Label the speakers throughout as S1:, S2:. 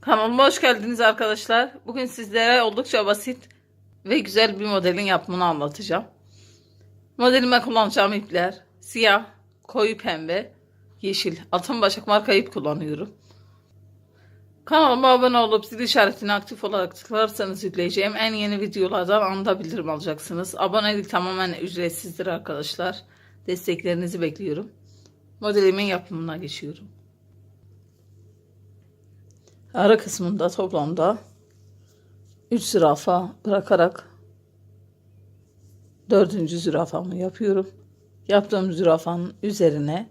S1: Kanalıma hoş geldiniz arkadaşlar. Bugün sizlere oldukça basit ve güzel bir modelin yapımını anlatacağım. Modelime kullanacağım ipler siyah, koyu pembe, yeşil. Altın başak marka ip kullanıyorum. Kanalıma abone olup zil işaretini aktif olarak tıklarsanız yükleyeceğim en yeni videolardan anında bildirim alacaksınız. Abonelik tamamen ücretsizdir arkadaşlar. Desteklerinizi bekliyorum. Modelimin yapımına geçiyorum. Ara kısmında toplamda 3 zürafa bırakarak dördüncü zürafamı yapıyorum. Yaptığım zürafanın üzerine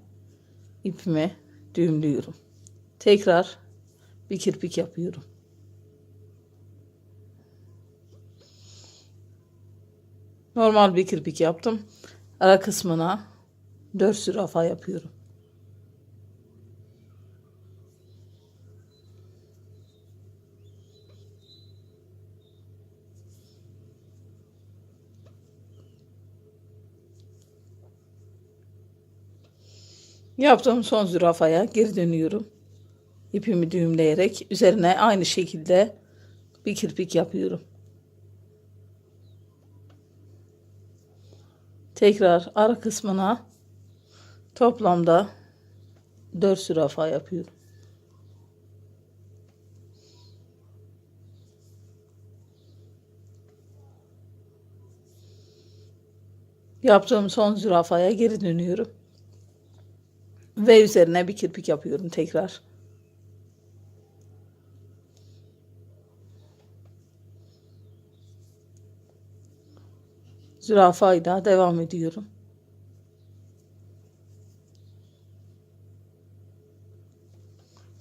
S1: ipimi düğümlüyorum. Tekrar bir kirpik yapıyorum. Normal bir kirpik yaptım. Ara kısmına 4 zürafa yapıyorum. Yaptığım son zürafaya geri dönüyorum. İpimi düğümleyerek üzerine aynı şekilde bir kirpik yapıyorum. Tekrar ara kısmına toplamda 4 zürafa yapıyorum. Yaptığım son zürafaya geri dönüyorum. Ve üzerine bir kirpik yapıyorum tekrar. Zürafayla devam ediyorum.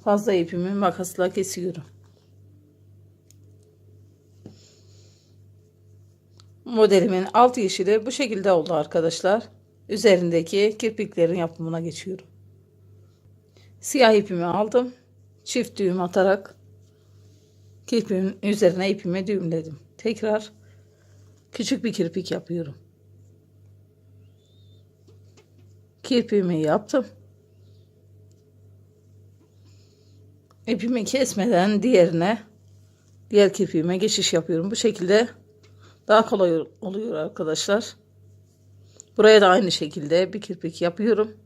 S1: Fazla ipimi makasla kesiyorum. Modelimin alt yeşili bu şekilde oldu arkadaşlar. Üzerindeki kirpiklerin yapımına geçiyorum. Siyah ipimi aldım. Çift düğüm atarak kirpiğin üzerine ipimi düğümledim. Tekrar küçük bir kirpik yapıyorum. Kirpiğimi yaptım. İpimi kesmeden diğerine diğer kirpiğime geçiş yapıyorum. Bu şekilde daha kolay oluyor arkadaşlar. Buraya da aynı şekilde bir kirpik yapıyorum.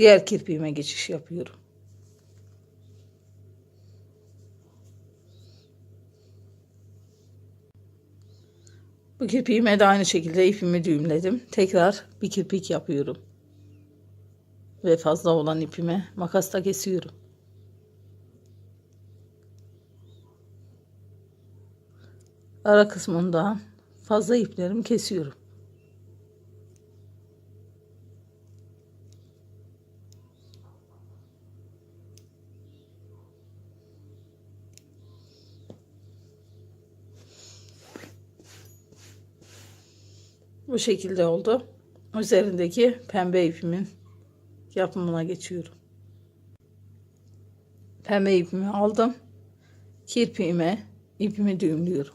S1: Diğer kirpiğime geçiş yapıyorum. Bu kirpiğime de aynı şekilde ipimi düğümledim. Tekrar bir kirpik yapıyorum. Ve fazla olan ipimi makasla kesiyorum. Ara kısmından fazla iplerimi kesiyorum. Bu şekilde oldu. Üzerindeki pembe ipimin yapımına geçiyorum. Pembe ipimi aldım. Kirpiğime ipimi düğümlüyorum.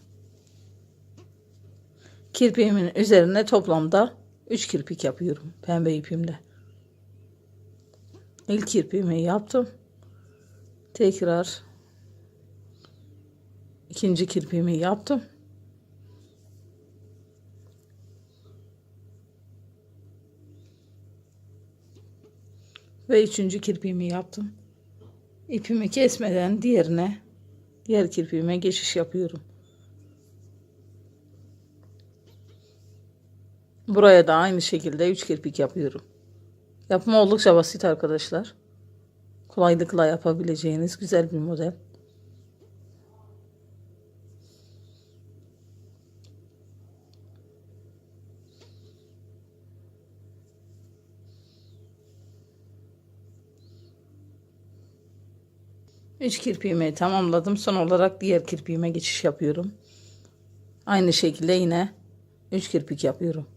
S1: Kirpiğimin üzerine toplamda 3 kirpik yapıyorum pembe ipimle. İlk kirpiğimi yaptım. Tekrar ikinci kirpiğimi yaptım. Ve üçüncü kirpiğimi yaptım. İpimi kesmeden diğerine diğer kirpiğime geçiş yapıyorum. Buraya da aynı şekilde 3 kirpik yapıyorum. Yapımı oldukça basit arkadaşlar. Kolaylıkla yapabileceğiniz güzel bir model. Üç kirpiğimi tamamladım. Son olarak diğer kirpiğime geçiş yapıyorum. Aynı şekilde yine 3 kirpik yapıyorum.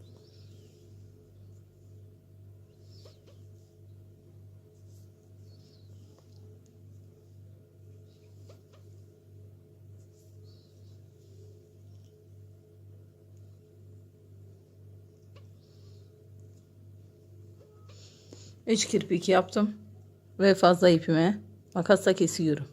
S1: Üç kirpik yaptım. ve fazla ipimi makasla kesiyorum.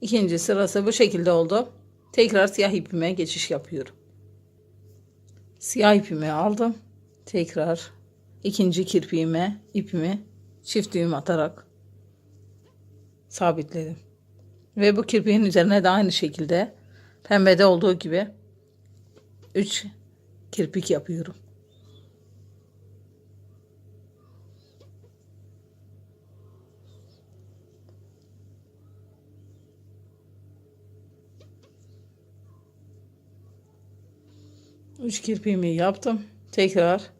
S1: İkinci sırası bu şekilde oldu. Tekrar siyah ipime geçiş yapıyorum. Siyah ipimi aldım. Tekrar ikinci kirpiğime ipimi çift düğüm atarak sabitledim. Ve bu kirpiğin üzerine de aynı şekilde pembede olduğu gibi 3 kirpik yapıyorum. Üç kirpiğimi yaptım. Tekrar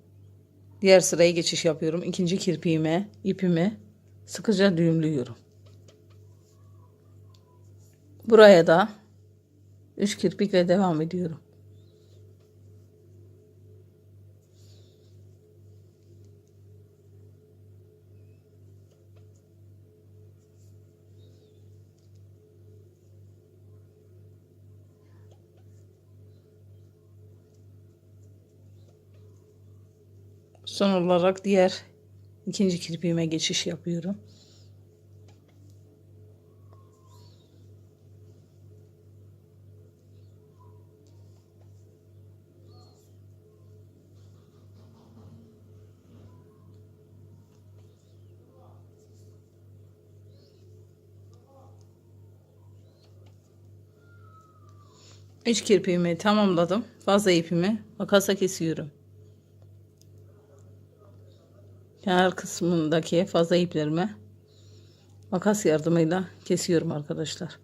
S1: diğer sıraya geçiş yapıyorum. İkinci kirpiğime ipimi sıkıca düğümlüyorum. Buraya da üç kirpikle devam ediyorum. Son olarak diğer ikinci kirpiğime geçiş yapıyorum. Üç kirpiğimi tamamladım. Fazla ipimi makasla kesiyorum. Kenar kısmındaki fazla iplerimi makas yardımıyla kesiyorum arkadaşlar.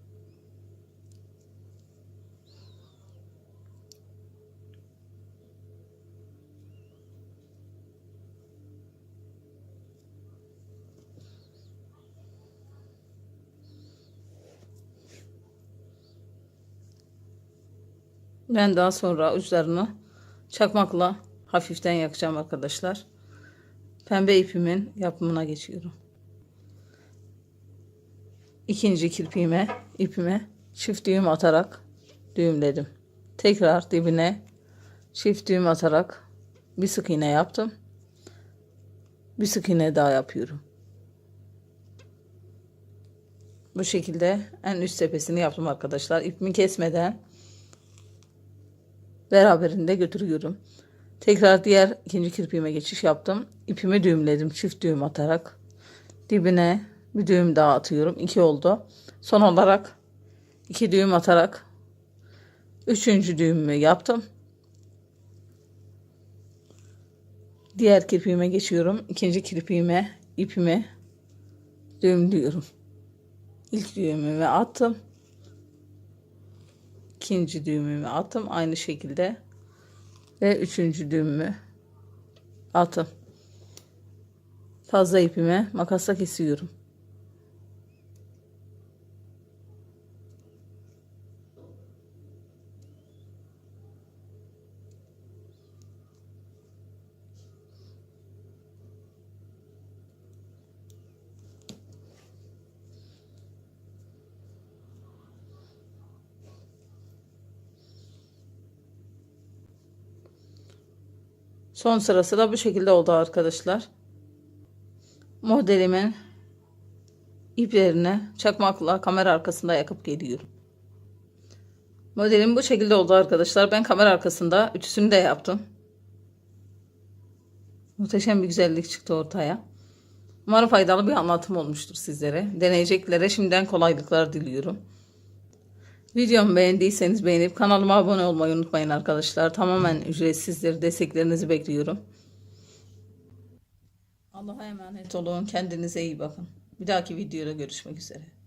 S1: Ben daha sonra uçlarını çakmakla hafiften yakacağım arkadaşlar. Pembe ipimin yapımına geçiyorum. İkinci kirpiğime ipime çift düğüm atarak düğümledim. Tekrar dibine çift düğüm atarak bir sık iğne yaptım. Bir sık iğne daha yapıyorum. Bu şekilde en üst tepesini yaptım arkadaşlar. İpimi kesmeden beraberinde götürüyorum. Tekrar diğer ikinci kirpiğime geçiş yaptım. İpimi düğümledim çift düğüm atarak. Dibine bir düğüm daha atıyorum. İki oldu. Son olarak iki düğüm atarak üçüncü düğümümü yaptım. Diğer kirpiğime geçiyorum. İkinci kirpiğime ipimi düğümlüyorum. İlk düğümümü attım. İkinci düğümümü attım. Aynı şekilde ve üçüncü düğümümü attım. Fazla ipimi makasla kesiyorum. Son sırası da bu şekilde oldu arkadaşlar. Modelimin iplerini çakmakla kamera arkasında yakıp geliyorum. Modelim bu şekilde oldu arkadaşlar. Ben kamera arkasında ütüsünü de yaptım. Muhteşem bir güzellik çıktı ortaya. Umarım faydalı bir anlatım olmuştur sizlere. Deneyeceklere şimdiden kolaylıklar diliyorum. Videomu beğendiyseniz beğenip kanalıma abone olmayı unutmayın arkadaşlar. Tamamen ücretsizdir. Desteklerinizi bekliyorum. Allah'a emanet olun. Kendinize iyi bakın. Bir dahaki videoda görüşmek üzere.